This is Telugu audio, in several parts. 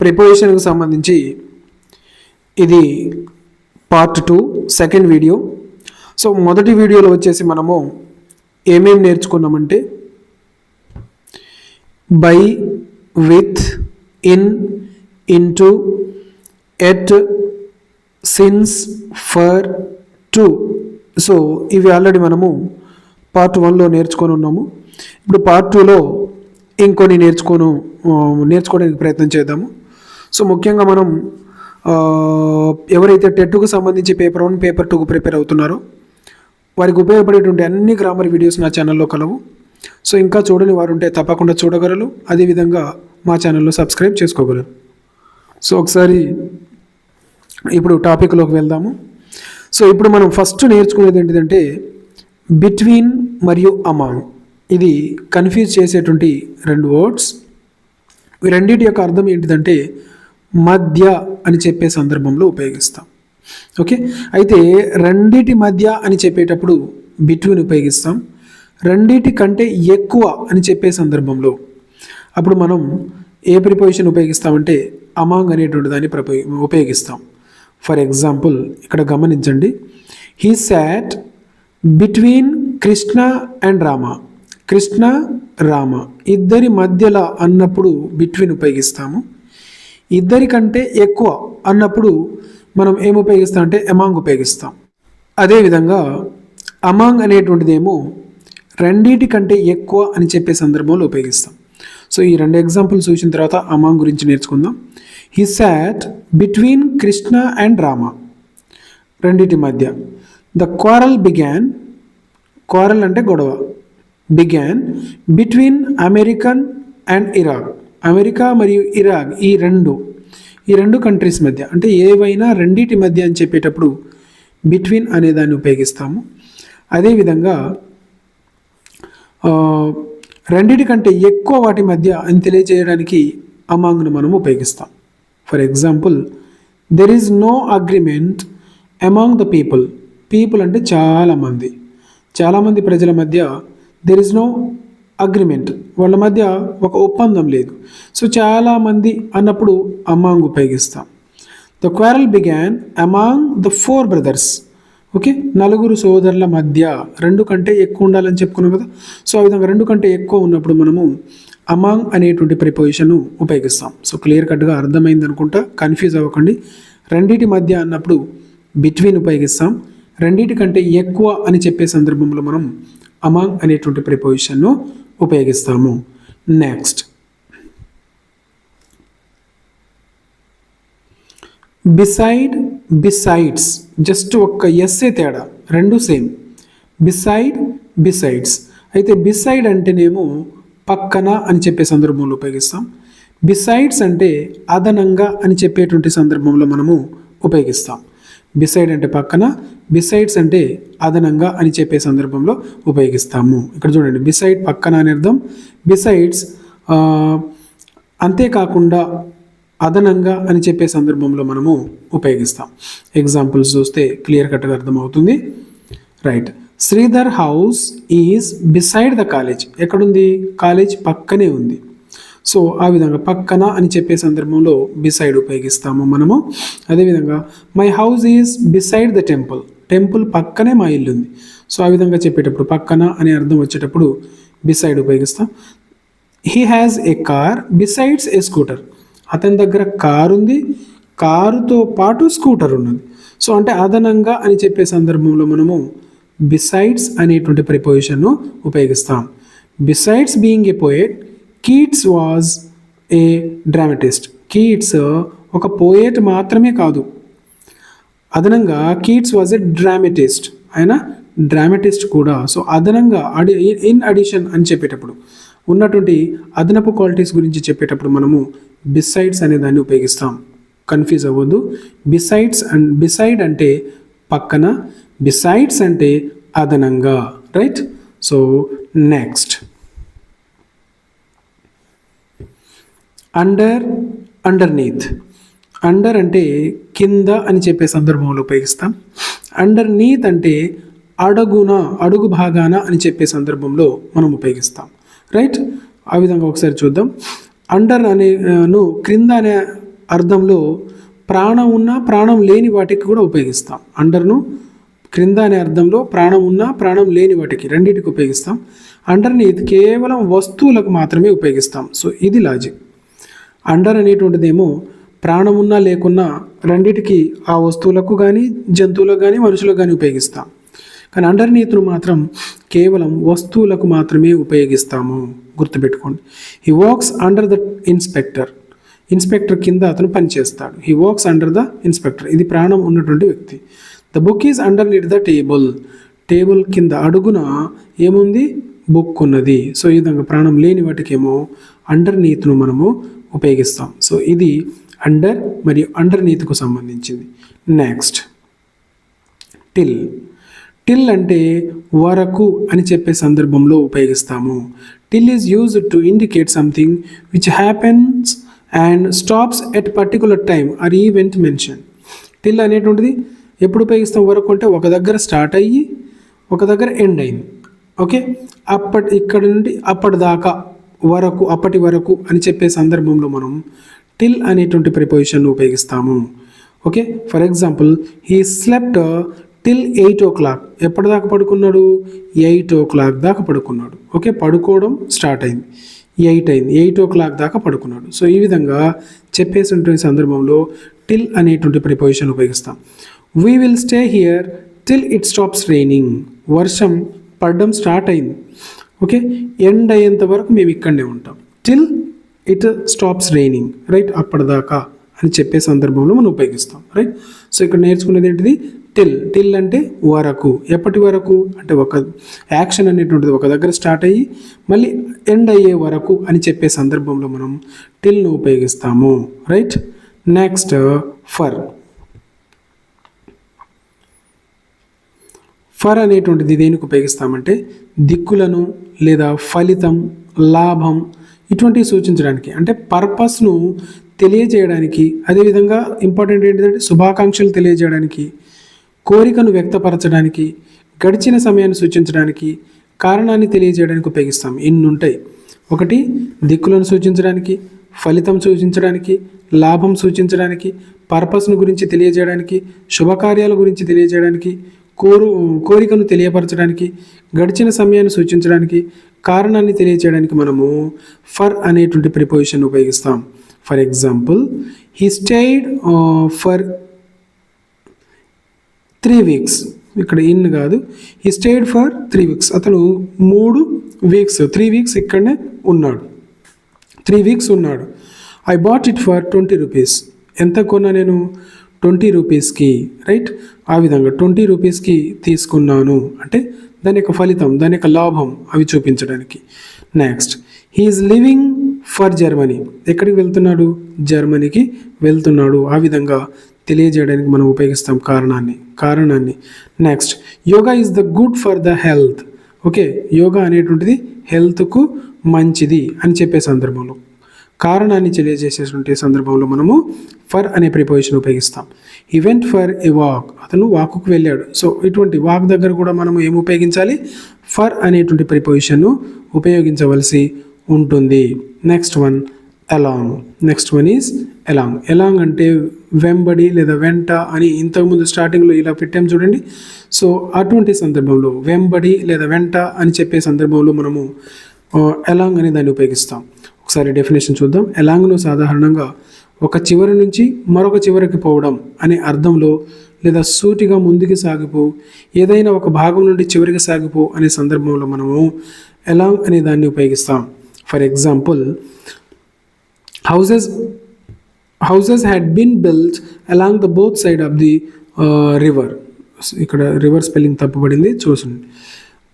ప్రిపోజిషన్కి సంబంధించి ఇది part two second video. So మొదటి వీడియోలో వచ్చేసి మనము ఏమేమి నేర్చుకున్నామంటే by with in into at since for to. So ఇవి ఆల్రెడీ మనము పార్ట్ వన్లో నేర్చుకొని ఉన్నాము. ఇప్పుడు పార్ట్ టూలో ఇంకొన్ని నేర్చుకోను నేర్చుకోవడానికి ప్రయత్నం చేద్దాము. సో ముఖ్యంగా మనం ఎవరైతే టెట్కు సంబంధించి పేపర్ వన్ పేపర్ టూకు ప్రిపేర్ అవుతున్నారో వారికి ఉపయోగపడేటువంటి అన్ని గ్రామర్ వీడియోస్ నా ఛానల్లో కలవు. సో ఇంకా చూడని వారు ఉంటే తప్పకుండా చూడగలరు. అదేవిధంగా మా ఛానల్లో సబ్స్క్రైబ్ చేసుకోగలరు. సో ఒకసారి ఇప్పుడు టాపిక్లోకి వెళ్దాము. సో ఇప్పుడు మనం ఫస్ట్ నేర్చుకునేది ఏంటిదంటే బిట్వీన్ మరియు అమాంగ్. ఇది కన్ఫ్యూజ్ చేసేటువంటి రెండు వర్డ్స్. రెండింటి యొక్క అర్థం ఏంటిదంటే మధ్య అని చెప్పే సందర్భంలో ఉపయోగిస్తాం. ఓకే? అయితే రెండిటి మధ్య అని చెప్పేటప్పుడు బిట్వీన్ ఉపయోగిస్తాం. రెండిటి కంటే ఎక్కువ అని చెప్పే సందర్భంలో అప్పుడు మనం ఏ ప్రిపోజిషన్ ఉపయోగిస్తామంటే అమాంగ్ అనేటువంటి దాన్ని ఉపయోగిస్తాం. ఫర్ ఎగ్జాంపుల్ ఇక్కడ గమనించండి. He sat between Krishna and Rama. Krishna Rama. ఇద్దరి మధ్యలో అన్నప్పుడు బిట్వీన్ ఉపయోగిస్తాము. ఇద్దరికంటే ఎక్కువ అన్నప్పుడు మనం ఏం ఉపయోగిస్తాం అంటే అమాంగ్ ఉపయోగిస్తాం. అదేవిధంగా అమాంగ్ అనేటువంటిదేమో రెండిటి కంటే ఎక్కువ అని చెప్పే సందర్భంలో ఉపయోగిస్తాం. సో ఈ రెండు ఎగ్జాంపుల్స్ చూసిన తర్వాత అమాంగ్ గురించి నేర్చుకుందాం. He sat between Krishna and Rama రెండిటి మధ్య. ద క్వారల్ బిగాన్ క్వారల్ అంటే గొడవ. Began between American and Iraq America మరియు ఇరాక్ ఈ రెండు ఈ రెండు కంట్రీస్ మధ్య అంటే ఏవైనా రెండిటి మధ్య అని చెప్పేటప్పుడు బిట్వీన్ అనే దాన్ని ఉపయోగిస్తాము. అదేవిధంగా రెండిటి కంటే ఎక్కువ వాటి మధ్య అని తెలియజేయడానికి అమాంగ్ను మనం ఉపయోగిస్తాం. For example there is no agreement among the people people అంటే చాలామంది చాలామంది ప్రజల మధ్య దెర్ ఇస్ నో అగ్రిమెంట్. వాళ్ళ మధ్య ఒక ఒప్పందం లేదు. సో చాలామంది అన్నప్పుడు అమాంగ్ ఉపయోగిస్తాం. The quarrel began among the four brothers okay నలుగురు సోదరుల మధ్య రెండు కంటే ఎక్కువ ఉండాలని చెప్పుకున్నాం కదా. సో ఆ విధంగా రెండు కంటే ఎక్కువ ఉన్నప్పుడు మనము అమాంగ్ అనేటువంటి ప్రిపోజిషన్ ఉపయోగిస్తాం. సో క్లియర్ కట్గా అర్థమైంది అనుకుంటా కన్ఫ్యూజ్ అవ్వకండి. రెండిటి మధ్య అన్నప్పుడు బిట్వీన్ ఉపయోగిస్తాం. రెండిటి కంటే ఎక్కువ అని చెప్పే సందర్భంలో మనం అమాంగ్ అనేటువంటి ప్రిపోజిషన్ను ఉపయోగిస్తాము. నెక్స్ట్ బిసైడ్ బిసైడ్స్ జస్ట్ ఒక్క ఎస్ఏ తేడా. రెండు సేమ్ బిసైడ్ బిసైడ్స్ అయితే బిసైడ్ అంటేనేమో పక్కన అని చెప్పే సందర్భంలో ఉపయోగిస్తాం. బిసైడ్స్ అంటే అదనంగా అని చెప్పేటువంటి సందర్భంలో మనము ఉపయోగిస్తాం. బిసైడ్ అంటే పక్కన బిసైడ్స్ అంటే అదనంగా అని చెప్పే సందర్భంలో ఉపయోగిస్తాము. ఇక్కడ చూడండి బిసైడ్ పక్కన అని అర్థం. బిసైడ్స్ అంతేకాకుండా అదనంగా అని చెప్పే సందర్భంలో మనము ఉపయోగిస్తాం. ఎగ్జాంపుల్స్ చూస్తే క్లియర్ కట్గా అర్థమవుతుంది. Right Sridhar house is beside the college ఎక్కడుంది? కాలేజ్ పక్కనే ఉంది. సో ఆ విధంగా పక్కన అని చెప్పే సందర్భంలో బిసైడ్ ఉపయోగిస్తాము మనము. అదేవిధంగా my house is beside the temple temple పక్కనే మా ఇల్లు ఉంది సో ఆ విధంగా చెప్పేటప్పుడు పక్కన అనే అర్థం వచ్చేటప్పుడు బిసైడ్ ఉపయోగిస్తాం. He has a car besides a scooter అతని దగ్గర కారు ఉంది కారుతో పాటు స్కూటర్ ఉన్నది. సో అంటే అదనంగా అని చెప్పే సందర్భంలో మనము బిసైడ్స్ అనేటువంటి ప్రిపోజిషన్ను ఉపయోగిస్తాం. Besides being a poet Keats was a dramatist Keats ఒక పోయేట్ మాత్రమే కాదు. అదనంగా కీట్స్ వాజ్ ఎ డ్రామటిస్ట్ ఆయన డ్రామటిస్ట్ కూడా. సో అదనంగా అడి ఇన్ అడిషన్ అని చెప్పేటప్పుడు ఉన్నటువంటి అదనపు క్వాలిటీస్ గురించి చెప్పేటప్పుడు మనము బిసైడ్స్ అనే దాన్ని ఉపయోగిస్తాం. కన్ఫ్యూజ్ అవ్వద్దు. బిసైడ్స్ అండ్ బిసైడ్ అంటే పక్కన బిసైడ్స్ అంటే అదనంగా right so next under underneath under అంటే కింద అని చెప్పే సందర్భంలో ఉపయోగిస్తాం. అండర్ నీత్ అంటే అడుగున అడుగు భాగాన అని చెప్పే సందర్భంలో మనం ఉపయోగిస్తాం. రైట్ ఆ విధంగా ఒకసారి చూద్దాం. అండర్ అనే ను క్రింద అనే అర్థంలో ప్రాణం ఉన్న ప్రాణం లేని వాటికి కూడా ఉపయోగిస్తాం. అండర్ను క్రింద అనే అర్థంలో ప్రాణం ఉన్న ప్రాణం లేని వాటికి రెండింటికి ఉపయోగిస్తాం. అండర్నీత్ కేవలం వస్తువులకు మాత్రమే ఉపయోగిస్తాం. సో ఇది లాజిక్ అండర్ అనేటువంటిదేమో ప్రాణం ఉన్నా లేకున్నా రెండిటికి ఆ వస్తువులకు కానీ జంతువులకు కానీ మనుషులకు కానీ ఉపయోగిస్తాం. కానీ అండర్నీత్ను మాత్రం కేవలం వస్తువులకు మాత్రమే ఉపయోగిస్తాము. గుర్తుపెట్టుకోండి. He works under the inspector inspector కింద అతను పనిచేస్తాడు. He works under the inspector ఇది ప్రాణం ఉన్నటువంటి వ్యక్తి. The book is underneath the table table కింద అడుగున ఏముంది? బుక్ ఉన్నది. సో ఈ విధంగా ప్రాణం లేని వాటికేమో అండర్ నీత్ను మనము ఉపయోగిస్తాం. సో ఇది అండర్ మరియు అండర్ నీతికు సంబంధించింది. నెక్స్ట్ టిల్ టిల్ అంటే వరకు అని చెప్పే సందర్భంలో ఉపయోగిస్తాము. Till is use to indicate something which happens and stops at particular time or event mention till అనేటువంటిది ఎప్పుడు ఉపయోగిస్తాం? వరకు అంటే ఒక దగ్గర స్టార్ట్ అయ్యి ఒక దగ్గర ఎండ్ అయింది. ఓకే అప్పటి ఇక్కడ నుండి అప్పటిదాకా వరకు అప్పటి వరకు అని చెప్పే సందర్భంలో మనం టిల్ అనేటువంటి ప్రిపోజిషన్ ఉపయోగిస్తాము. Okay? For example he slept till eight o'clock. ఎప్పటిదాకా పడుకున్నాడు? ఎయిట్ ఓ క్లాక్ దాకా పడుకున్నాడు. ఓకే? పడుకోవడం స్టార్ట్ అయింది. ఎయిట్ అయింది. ఎయిట్ ఓ క్లాక్ దాకా పడుకున్నాడు. సో ఈ విధంగా చెప్పేసినటువంటి సందర్భంలో టిల్ అనేటువంటి ప్రిపోజిషన్ ఉపయోగిస్తాం. We will stay here till it stops raining వర్షం పడడం స్టార్ట్ అయింది. ఓకే? ఎండ్ అయ్యేంత వరకు మేము ఇక్కడనే ఉంటాం. Till it stops raining right అప్పటిదాకా అని చెప్పే సందర్భంలో మనం ఉపయోగిస్తాం రైట్ సో ఇక్కడ నేర్చుకునేది ఏంటిది? టిల్ టిల్ అంటే వరకు. ఎప్పటి వరకు? అంటే ఒక యాక్షన్ అనేటువంటిది ఒక దగ్గర స్టార్ట్ అయ్యి మళ్ళీ ఎండ్ అయ్యే వరకు అని చెప్పే సందర్భంలో మనం టిల్ను ఉపయోగిస్తాము రైట్ నెక్స్ట్ ఫర్ ఫర్ అనేటువంటిది దేనికి ఉపయోగిస్తామంటే దిక్కులను లేదా ఫలితం లాభం ఇటువంటివి సూచించడానికి. అంటే పర్పస్ను తెలియజేయడానికి. అదేవిధంగా ఇంపార్టెంట్ ఏంటిదంటే శుభాకాంక్షలు తెలియజేయడానికి కోరికను వ్యక్తపరచడానికి గడిచిన సమయాన్ని సూచించడానికి కారణాన్ని తెలియజేయడానికి ఉపయోగిస్తాం. ఇన్ని ఉంటాయి ఒకటి దిక్కులను సూచించడానికి ఫలితం సూచించడానికి లాభం సూచించడానికి పర్పస్ను గురించి తెలియజేయడానికి శుభకార్యాల గురించి తెలియజేయడానికి కోరు కోరికను తెలియపరచడానికి గడిచిన సమయాన్ని సూచించడానికి కారణాన్ని తెలియజేయడానికి మనము ఫర్ అనేటువంటి ప్రిపోజిషన్ ఉపయోగిస్తాం. For example he stayed for three weeks. ఇక్కడ ఇన్ కాదు. ఈ స్టేడ్ ఫర్ త్రీ వీక్స్. అతను మూడు వీక్స్ త్రీ వీక్స్ ఇక్కడనే ఉన్నాడు. త్రీ వీక్స్ ఉన్నాడు. I bought it for twenty rupees. ఎంత కొన్నా నేను? ట్వంటీ రూపీస్కి రైట్? ఆ విధంగా ట్వంటీ రూపీస్కి తీసుకున్నాను. అంటే దాని యొక్క ఫలితం దాని యొక్క లాభం అవి చూపించడానికి. Next he's living for Germany ఎక్కడికి వెళ్తున్నాడు? జర్మనీకి వెళ్తున్నాడు. ఆ విధంగా తెలియజేయడానికి మనం ఉపయోగిస్తాం కారణాన్ని కారణాన్ని. Next yoga is the good for the health okay yoga అనేటువంటిది హెల్త్కు మంచిది అని చెప్పే సందర్భంలో. కారణాన్ని తెలియజేసేటువంటి సందర్భంలో మనము ఫర్ అనే ప్రిపోజిషన్ ఉపయోగిస్తాం. ఈవెంట్ ఫర్ ఎ వాక్ అతను వాక్కు వెళ్ళాడు. సో ఇటువంటి వాక్ దగ్గర కూడా మనం ఏం ఉపయోగించాలి? ఫర్ అనేటువంటి ప్రిపోజిషన్ను ఉపయోగించవలసి ఉంటుంది. Next one along next one is along along అంటే వెంబడి లేదా వెంట అని ఇంతకుముందు స్టార్టింగ్లో ఇలా పెట్టాం చూడండి. సో అటువంటి సందర్భంలో వెంబడి లేదా వెంట అని చెప్పే సందర్భంలో మనము ఎలాంగ్ అనే దాన్ని ఉపయోగిస్తాం. ఒకసారి డెఫినేషన్ చూద్దాం. ఎలాంగ్ను సాధారణంగా ఒక చివరి నుంచి మరొక చివరికి పోవడం అనే అర్థంలో లేదా సూటిగా ముందుకు సాగిపో ఏదైనా ఒక భాగం నుండి చివరికి సాగిపో అనే సందర్భంలో మనము ఎలాంగ్ అనే దాన్ని ఉపయోగిస్తాం. For example houses houses had been built along the both side of the river ఇక్కడ రివర్ స్పెల్లింగ్ తప్పబడింది చూసండి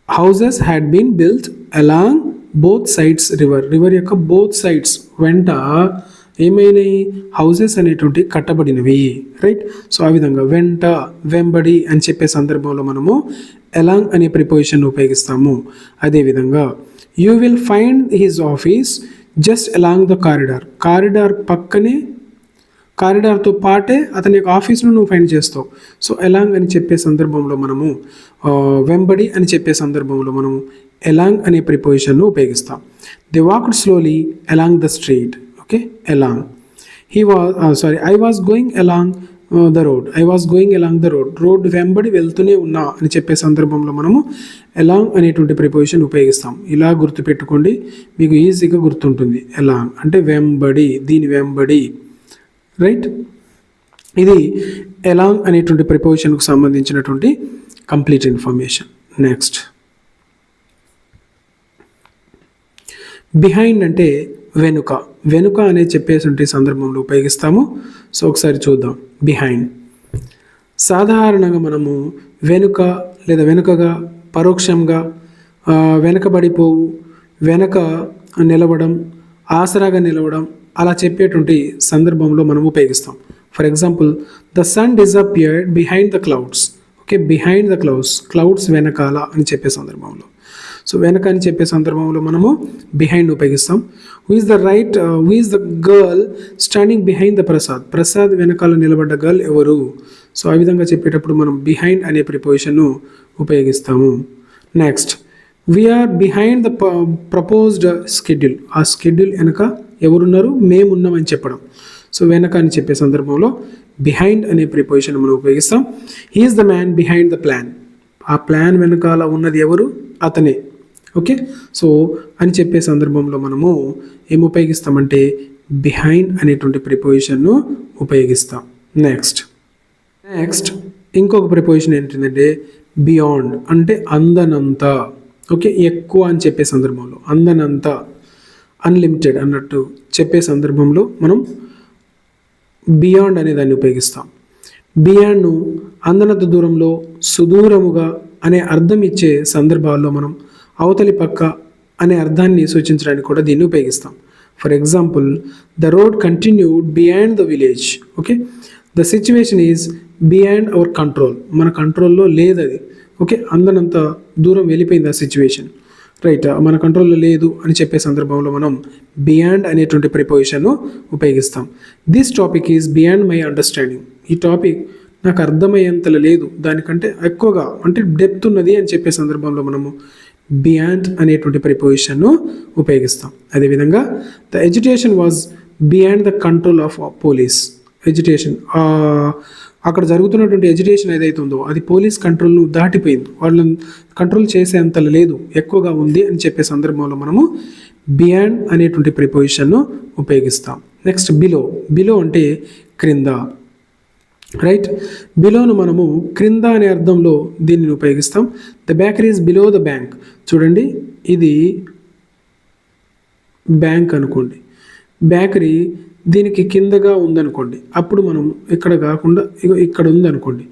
houses had been built along both sides river river యొక్క బోత్ సైడ్స్ వెంట ఏమైనాయి? హౌసెస్ అనేటువంటి కట్టబడినవి. రైట్ సో ఆ విధంగా వెంట వెంబడి అని చెప్పే సందర్భంలో మనము ఎలాంగ్ అనే ప్రిపోజిషన్ ఉపయోగిస్తాము. అదేవిధంగా you will find his office just along the corridor corridor పక్కనే కారిడార్తో పాటే అతని యొక్క ఆఫీస్ను నువ్వు ఫైండ్ చేస్తావు. సో ఎలాంగ్ అని చెప్పే సందర్భంలో మనము వెంబడి అని చెప్పే సందర్భంలో మనము ఎలాంగ్ అనే ప్రిపోజిషన్ను ఉపయోగిస్తాం. The walked slowly along the street okay? Along. He was sorry I was going along the road. I was going along the road. Road వెంబడి వెళ్తూనే ఉన్నా అని చెప్పే సందర్భంలో మనము ఎలాంగ్ అనేటువంటి ప్రిపోజిషన్ ఉపయోగిస్తాం. ఇలా గుర్తుపెట్టుకోండి మీకు ఈజీగా గుర్తుంటుంది. ఎలాంగ్ అంటే వెంబడి దీని వెంబడి. రైట్ ఇది ఎలాంగ్ అనేటువంటి ప్రిపోజిషన్కు సంబంధించినటువంటి కంప్లీట్ ఇన్ఫర్మేషన్ నెక్స్ట్ బిహైండ్ అంటే వెనుక. వెనుక అనే చెప్పేసి సందర్భంలో ఉపయోగిస్తాము. సో ఒకసారి చూద్దాం. బిహైండ్ సాధారణంగా మనము వెనుక లేదా వెనుకగా పరోక్షంగా వెనకబడిపోవు వెనక నిలవడం ఆసరాగా నిలవడం అలా చెప్పేటువంటి సందర్భంలో మనం ఉపయోగిస్తాం. For example the sun disappeared behind the clouds okay behind the clouds clouds వెనకాల అని చెప్పే సందర్భంలో. సో వెనక అని చెప్పే సందర్భంలో మనము బిహైండ్ ఉపయోగిస్తాం. Who is the right who is the girl standing behind the Prasad Prasad వెనకాల నిలబడ్డ గర్ల్ ఎవరు? సో ఆ విధంగా చెప్పేటప్పుడు మనం బిహైండ్ అనే ప్రిపోజిషన్ను ఉపయోగిస్తాము. Next we are behind the proposed schedule ఆ స్కెడ్యూల్ వెనక ఎవరున్నారు? మేమున్నామని చెప్పడం. సో వెనక అని చెప్పే సందర్భంలో బిహైండ్ అనే ప్రిపోజిషన్ మనం ఉపయోగిస్తాం. He's the man behind the plan ఆ ప్లాన్ వెనకాల ఉన్నది ఎవరు? అతనే. ఓకే? సో అని చెప్పే సందర్భంలో మనము ఏం ఉపయోగిస్తామంటే బిహైండ్ అనేటువంటి ప్రిపోజిషన్ను ఉపయోగిస్తాం. నెక్స్ట్ నెక్స్ట్ ఇంకొక ప్రిపోజిషన్ ఏంటంటే బియాండ్ అంటే అందనంత. ఓకే? ఎక్కువ అని చెప్పే సందర్భంలో. అందనంత. అన్లిమిటెడ్ అన్నట్టు చెప్పే సందర్భంలో మనం బియాండ్ అనే దాన్ని ఉపయోగిస్తాం. బియాండ్ను అందనంత దూరంలో సుదూరముగా అనే అర్థం ఇచ్చే సందర్భాల్లో మనం అవతలి పక్క అనే అర్థాన్ని సూచించడానికి కూడా దీన్ని ఉపయోగిస్తాం. For example the road continued beyond the village okay the situation is beyond our control మన కంట్రోల్లో లేదు అది ఓకే అందనంత దూరం వెళ్ళిపోయింది ఆ సిచ్యువేషన్ రైట్ uh, మన కంట్రోల్లో లేదు అని చెప్పే సందర్భంలో మనం బియాండ్ అనేటువంటి ప్రిపోజిషన్ను ఉపయోగిస్తాం. This topic is beyond my understanding ఈ టాపిక్ నాకు అర్థమయ్యేంతలో లేదు. దానికంటే ఎక్కువగా అంటే డెప్త్ ఉన్నది అని చెప్పే సందర్భంలో మనము బియాండ్ అనేటువంటి ప్రిపోజిషన్ను ఉపయోగిస్తాం. అదేవిధంగా the education was beyond the control of police education అక్కడ జరుగుతున్నటువంటి ఎడ్యుకేషన్ ఏదైతే ఉందో అది పోలీస్ కంట్రోల్ను దాటిపోయింది. వాళ్ళని కంట్రోల్ చేసేంత లేదు ఎక్కువగా ఉంది అని చెప్పే సందర్భంలో మనము బియాండ్ అనేటువంటి ప్రిపోజిషన్ను ఉపయోగిస్తాం. నెక్స్ట్ బిలో బిలో అంటే క్రింద. రైట్ బిలోను మనము క్రింద అనే అర్థంలో దీనిని ఉపయోగిస్తాం. The bakery is below the bank చూడండి ఇది బ్యాంక్ అనుకోండి. బేకరీ దీనికి కిందగా ఉందనుకోండి. అప్పుడు మనం ఇక్కడ కాకుండా ఇగో ఇక్కడ ఉందనుకోండి.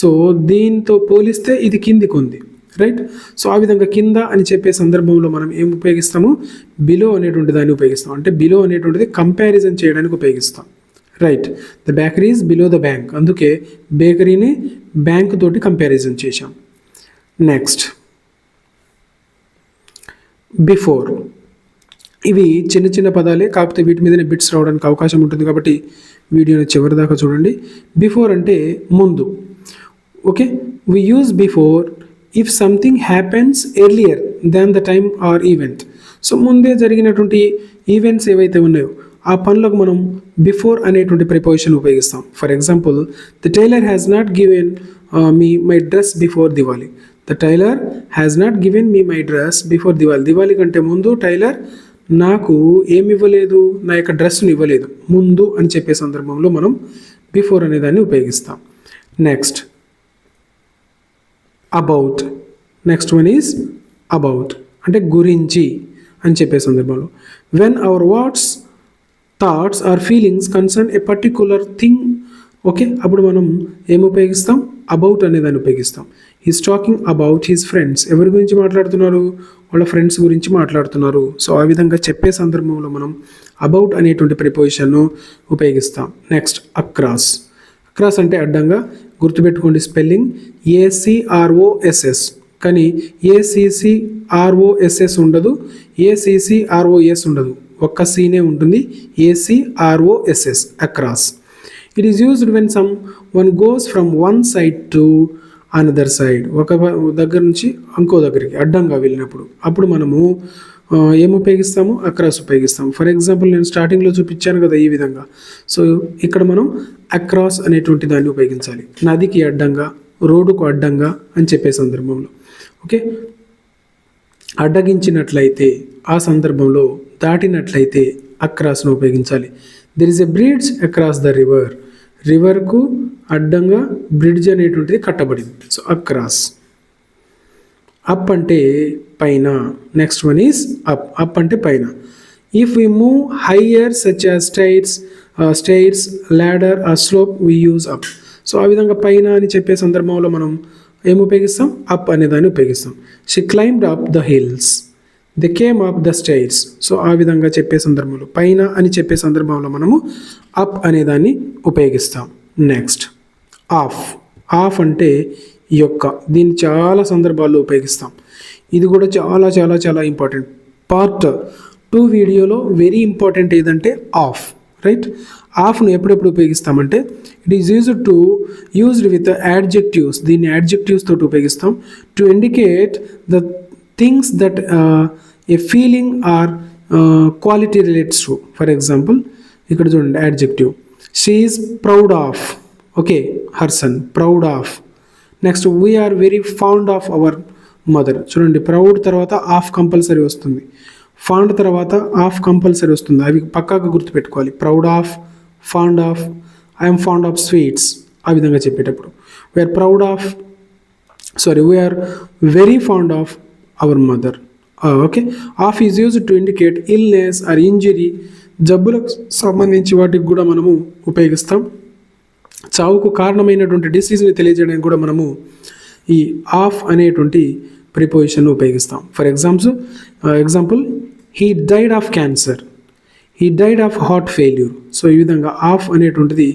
సో దీంతో పోలిస్తే ఇది కిందికి ఉంది. రైట్ సో ఆ విధంగా కింద అని చెప్పే సందర్భంలో మనం ఏం ఉపయోగిస్తాము? బిలో అనేటువంటి దాన్ని ఉపయోగిస్తాం. అంటే బిలో అనేటువంటిది కంపారిజన్ చేయడానికి ఉపయోగిస్తాం. Right the bakery is below the bank అందుకే బేకరీని బ్యాంక్ తోటి కంపారిజన్ చేశాం. నెక్స్ట్ బిఫోర్ ఇవి చిన్న చిన్న పదాలే కాకపోతే వీటి మీదనే బిట్స్ రావడానికి అవకాశం ఉంటుంది కాబట్టి వీడియోని చివరి దాకా చూడండి. బిఫోర్ అంటే ముందు. Okay we use before if something happens earlier than the time or event so ముందే జరిగినటువంటి ఈవెంట్స్ ఏవైతే ఉన్నాయో ఆ పనులకు మనం బిఫోర్ అనేటువంటి ప్రిపోజిషన్ ఉపయోగిస్తాం. For example the tailor has not given me my dress before Diwali the tailor has not given me my dress before Diwali Diwali కంటే ముందు టైలర్ నాకు ఏమి ఇవ్వలేదు నా యొక్క డ్రెస్ను ఇవ్వలేదు ముందు అని చెప్పే సందర్భంలో మనం బిఫోర్ అనే దాన్ని ఉపయోగిస్తాం. Next about next one is about అంటే గురించి అని చెప్పే సందర్భంలో. When our what's thoughts or feelings concern a particular thing okay అప్పుడు మనం ఏమి ఉపయోగిస్తాం? అబౌట్ అనే దాన్ని ఉపయోగిస్తాం. He's talking about his friends ఎవరి గురించి మాట్లాడుతున్నారు? వాళ్ళ ఫ్రెండ్స్ గురించి మాట్లాడుతున్నారు. సో ఆ విధంగా చెప్పే సందర్భంలో మనం అబౌట్ అనేటువంటి ప్రిపోజిషన్ను ఉపయోగిస్తాం. నెక్స్ట్ అక్రాస్ అక్రాస్ అంటే అడ్డంగా గుర్తుపెట్టుకోండి స్పెల్లింగ్ ఏసీఆర్ఓఎస్ఎస్ కానీ ఏసీసీఆర్ఓఎస్ఎస్ ఉండదు. ఏసీసీఆర్ఓఎస్ ఉండదు. ఒక్క సీనే ఉంటుంది. A C R O S S across it is used when someone goes from one side to another side ఒక దగ్గర నుంచి ఇంకో దగ్గరికి అడ్డంగా వెళ్ళినప్పుడు. అప్పుడు మనము ఏం ఉపయోగిస్తాము? అక్రాస్ ఉపయోగిస్తాము. ఫర్ ఎగ్జాంపుల్ నేను స్టార్టింగ్లో చూపించాను కదా ఈ విధంగా. సో ఇక్కడ మనం అక్రాస్ అనేటువంటి దాన్ని ఉపయోగించాలి. నదికి అడ్డంగా రోడ్డుకు అడ్డంగా అని చెప్పే సందర్భంలో. ఓకే? అడ్డగించినట్లయితే ఆ సందర్భంలో దాటినట్లయితే అక్రాస్ను ఉపయోగించాలి. There is a bridge across the river రివర్కు అడ్డంగా బ్రిడ్జ్ అనేటువంటిది కట్టబడింది. సో అక్రాస్ అప్ అంటే పైన. Next one is up up అంటే పైన. If we move higher such as stairs stairs ladder a slope we use up so ఆ విధంగా పైన అని చెప్పే సందర్భంలో మనం ఏం ఉపయోగిస్తాం? అప్ అనే దాన్ని ఉపయోగిస్తాం. She climbed up the hills they came up the stairs so ఆ విధంగా చెప్పే సందర్భంలో పైన అని చెప్పే సందర్భంలో మనము అప్ అనే దాన్ని ఉపయోగిస్తాం. నెక్స్ట్ ఆఫ్ ఆఫ్ అంటే యొక్క దీన్ని చాలా సందర్భాల్లో ఉపయోగిస్తాం. ఇది కూడా చాలా చాలా చాలా ఇంపార్టెంట్ పార్ట్ టూ వీడియోలో వెరీ ఇంపార్టెంట్ ఏదంటే ఆఫ్ రైట్ ఆఫ్ను ఎప్పుడెప్పుడు ఉపయోగిస్తామంటే it is used to used with adjectives దీన్ని యాడ్జెక్టివ్స్ తోటి ఉపయోగిస్తాం. To indicate the things that a feeling or quality relates to for example ఇక్కడ చూడండి adjective she is proud of okay her son proud of next we are very fond of our mother చూడండి ప్రౌడ్ తర్వాత ఆఫ్ కంపల్సరీ వస్తుంది. ఫాండ్ తర్వాత ఆఫ్ కంపల్సరీ వస్తుంది. అవి పక్కాగా గుర్తుపెట్టుకోవాలి. Proud of fond of I'm fond of sweets ఆ విధంగా చెప్పేటప్పుడు. We are proud of sorry we are very fond of our mother okay. Of is use to indicate illness or injury జబ్బులకు సంబంధించి వాటికి కూడా మనము ఉపయోగిస్తాం. చావుకు కారణమైనటువంటి డిసీజ్ని తెలియజేయడానికి కూడా మనము ఈ ఆఫ్ అనేటువంటి ప్రిపోజిషన్ను ఉపయోగిస్తాం. For example example he died of cancer he died of heart failure so ఈ విధంగా ఆఫ్ అనేటువంటిది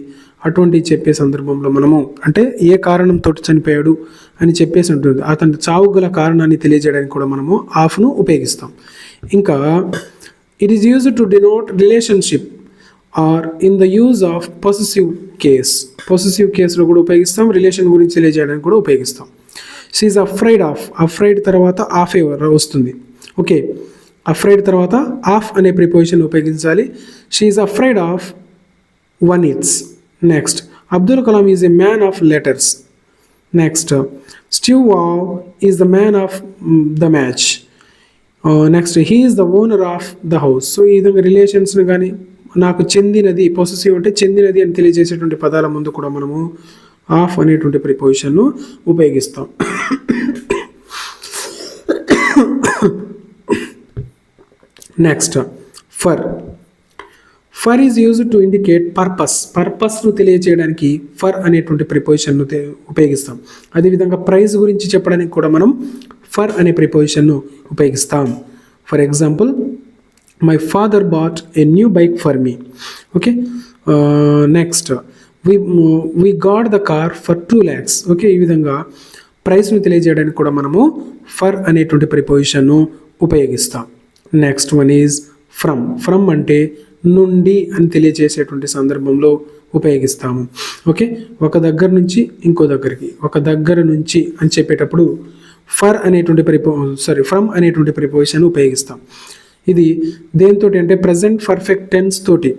అటువంటి చెప్పే సందర్భంలో మనము అంటే ఏ కారణంతో చనిపోయాడు అని చెప్పేసి ఉంటుంది. అతని చావు గల కారణాన్ని తెలియజేయడానికి కూడా మనము ఆఫ్ను ఉపయోగిస్తాం. ఇంకా it is use to denote relationship or in the use of possessive case possessive కేసులో కూడా ఉపయోగిస్తాం రిలేషన్ గురించి తెలియజేయడానికి కూడా ఉపయోగిస్తాం. షీఈ్ అఫ్రైడ్ ఆఫ్ అఫ్రైడ్ తర్వాత ఆఫ్ వస్తుంది. ఓకే అఫ్రైడ్ తర్వాత ఆఫ్ అనే ప్రిపోజిషన్ ఉపయోగించాలి. She's afraid of one it's next Abdul Kalam is a man of letters next Steve Waugh is the man of the match next he is the owner of the house so ఈ విధంగా రిలేషన్స్ని కానీ నాకు చెందినది పొసెసివ్ అంటే చెందినది అని తెలియజేసేటువంటి పదాల ముందు కూడా మనము ఆఫ్ అనేటువంటి ప్రిపోజిషన్ను ఉపయోగిస్తాం. Next for for is use to indicate purpose. పర్పస్ను తెలియజేయడానికి ఫర్ అనేటువంటి ప్రిపోజిషన్ను ఉపయోగిస్తాం. అదేవిధంగా ప్రైజ్ గురించి చెప్పడానికి కూడా మనం ఫర్ అనే ప్రిపోజిషన్ను ఉపయోగిస్తాం. For example my father bought a new bike for me. Okay? Next we we got the car for two lakhs. Okay? ఈ విధంగా ప్రైస్ను తెలియజేయడానికి కూడా మనము ఫర్ అనేటువంటి ప్రిపోజిషన్ను ఉపయోగిస్తాం. Next one is from. From అంటే నుండి అని తెలియజేసేటువంటి సందర్భంలో ఉపయోగిస్తాము. ఓకే? ఒక దగ్గర నుంచి ఇంకో దగ్గరికి. ఒక దగ్గర నుంచి అని చెప్పేటప్పుడు ఫర్ అనేటువంటి ప్రిపో సారీ ఫ్రమ్ అనేటువంటి ప్రిపోజిషన్ ఉపయోగిస్తాం. ఇది దేంతో అంటే ప్రజెంట్ పర్ఫెక్ట్ టెన్స్ తోటి.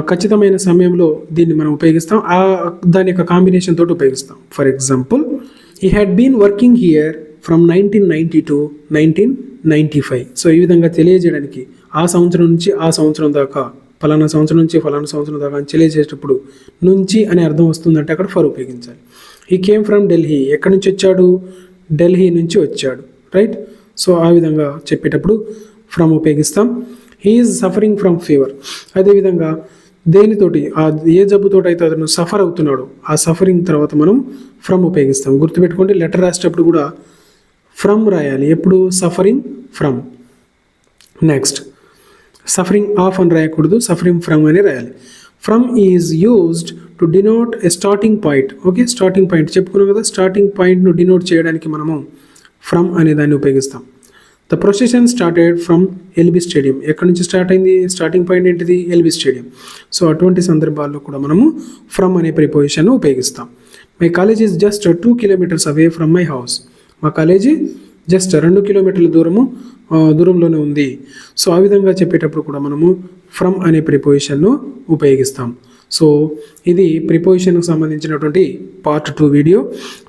ఖచ్చితమైన సమయంలో దీన్ని మనం ఉపయోగిస్తాం. ఆ దాని యొక్క కాంబినేషన్ తోటి ఉపయోగిస్తాం. For example he had been working here from nineteen ninety two nineteen ninety five so ఈ విధంగా తెలియజేయడానికి ఆ సంవత్సరం నుంచి ఆ సంవత్సరం దాకా ఫలానా సంవత్సరం నుంచి ఫలానా సంవత్సరం దాకా అని తెలియజేసేటప్పుడు నుంచి అనే అర్థం వస్తుందంటే అక్కడ ఫర్ ఉపయోగించాలి. ఈ కేమ్ ఫ్రమ్ ఢిల్లీ ఎక్కడి నుంచి వచ్చాడు? ఢిల్లీ నుంచి వచ్చాడు. రైట్ సో ఆ విధంగా చెప్పేటప్పుడు ఫ్రమ్ ఉపయోగిస్తాం. హీఈస్ సఫరింగ్ ఫ్రమ్ ఫీవర్ అదేవిధంగా దేనితోటి ఆ ఏ జబ్బుతోటి అయితే అతను సఫర్ అవుతున్నాడో ఆ సఫరింగ్ తర్వాత మనం ఫ్రమ్ ఉపయోగిస్తాం. గుర్తుపెట్టుకోండి లెటర్ రాసేటప్పుడు కూడా ఫ్రమ్ రాయాలి. ఎప్పుడు? Suffering from next suffering of అని రాయకూడదు సఫరింగ్ ఫ్రమ్ అని రాయాలి. From is used to denote a starting point okay starting point చెప్పుకున్నాం కదా స్టార్టింగ్ పాయింట్ను డినోట్ చేయడానికి మనము ఫ్రమ్ అనే దాన్ని ఉపయోగిస్తాం. The procession started from LB stadium ఎక్కడి నుంచి స్టార్ట్ అయింది? స్టార్టింగ్ పాయింట్ ఏంటిది? ఎల్బీ స్టేడియం సో అటువంటి సందర్భాల్లో కూడా మనము ఫ్రమ్ అనే ప్రిపోజిషన్ ఉపయోగిస్తాం. My college is just two kilometers away from my house మా కాలేజీ జస్ట్ రెండు కిలోమీటర్ల దూరము దూరంలోనే ఉంది. సో ఆ విధంగా చెప్పేటప్పుడు కూడా మనము ఫ్రమ్ అనే ప్రిపోజిషన్ను ఉపయోగిస్తాం. సో ఇది ప్రిపోజిషన్కు సంబంధించినటువంటి part two video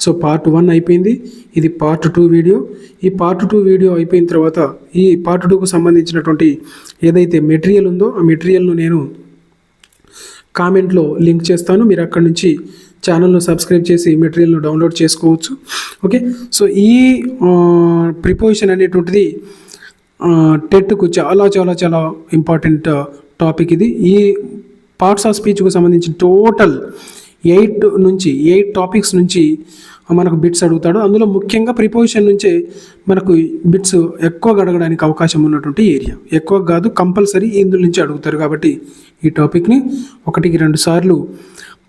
so part one అయిపోయింది. ఇది పార్ట్ టూ వీడియో ఈ పార్ట్ టూ వీడియో అయిపోయిన తర్వాత ఈ పార్ట్ టూకు సంబంధించినటువంటి ఏదైతే మెటీరియల్ ఉందో ఆ మెటీరియల్ను నేను కామెంట్లో లింక్ చేస్తాను. మీరు అక్కడి నుంచి ఛానల్ను సబ్స్క్రైబ్ చేసి మెటీరియల్ను డౌన్లోడ్ చేసుకోవచ్చు. ఓకే? సో ఈ ప్రిపోజిషన్ అనేటువంటిది టెట్కు చాలా చాలా చాలా ఇంపార్టెంట్ టాపిక్ ఇది. ఈ పార్ట్స్ ఆఫ్ స్పీచ్కు సంబంధించి టోటల్ ఎయిట్ నుంచి ఎయిట్ టాపిక్స్ నుంచి మనకు బిట్స్ అడుగుతాడు. అందులో ముఖ్యంగా ప్రిపోజిషన్ నుంచే మనకు బిట్స్ ఎక్కువగా అడగడానికి అవకాశం ఉన్నటువంటి ఏరియా. ఎక్కువ కాదు కంపల్సరీ ఇందులో నుంచి అడుగుతారు కాబట్టి ఈ టాపిక్ని ఒకటికి రెండు సార్లు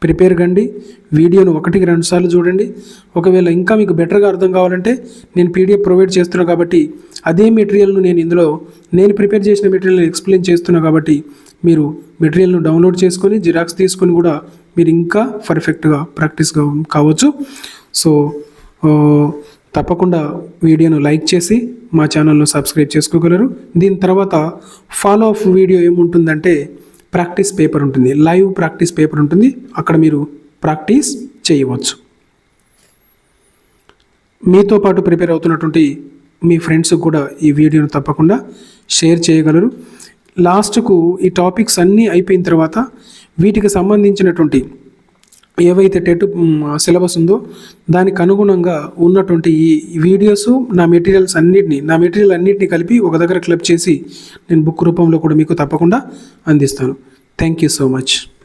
ప్రిపేర్ కండి. వీడియోను ఒకటికి రెండు సార్లు చూడండి. ఒకవేళ ఇంకా మీకు బెటర్గా అర్థం కావాలంటే నేను పీడిఎఫ్ ప్రొవైడ్ చేస్తున్నాను కాబట్టి అదే మెటీరియల్ను నేను ఇందులో నేను ప్రిపేర్ చేసిన మెటీరియల్ని ఎక్స్ప్లెయిన్ చేస్తున్నాను కాబట్టి మీరు మెటీరియల్ను డౌన్లోడ్ చేసుకొని జిరాక్స్ తీసుకొని కూడా మీరు ఇంకా పర్ఫెక్ట్గా ప్రాక్టీస్ కావచ్చు. సో తప్పకుండా వీడియోను లైక్ చేసి మా ఛానల్ను సబ్స్క్రైబ్ చేసుకోగలరు. దీని తర్వాత ఫాలో అప్ వీడియో ఏముంటుందంటే ప్రాక్టీస్ పేపర్ ఉంటుంది. లైవ్ ప్రాక్టీస్ పేపర్ ఉంటుంది. అక్కడ మీరు ప్రాక్టీస్ చేయవచ్చు. మీతో పాటు ప్రిపేర్ అవుతున్నటువంటి మీ ఫ్రెండ్స్ కూడా ఈ వీడియోను తప్పకుండా షేర్ చేయగలరు. లాస్ట్కు ఈ టాపిక్స్ అన్నీ అయిపోయిన తర్వాత వీటికి సంబంధించినటువంటి ఏవైతే టెట్ సిలబస్ ఉందో దానికి అనుగుణంగా ఉన్నటువంటి ఈ వీడియోస్ నా మెటీరియల్స్ అన్నిటిని నా మెటీరియల్ అన్నిటిని కలిపి ఒక దగ్గర క్లబ్ చేసి నేను బుక్ రూపంలో కూడా మీకు తప్పకుండా అందిస్తాను. Thank you so much.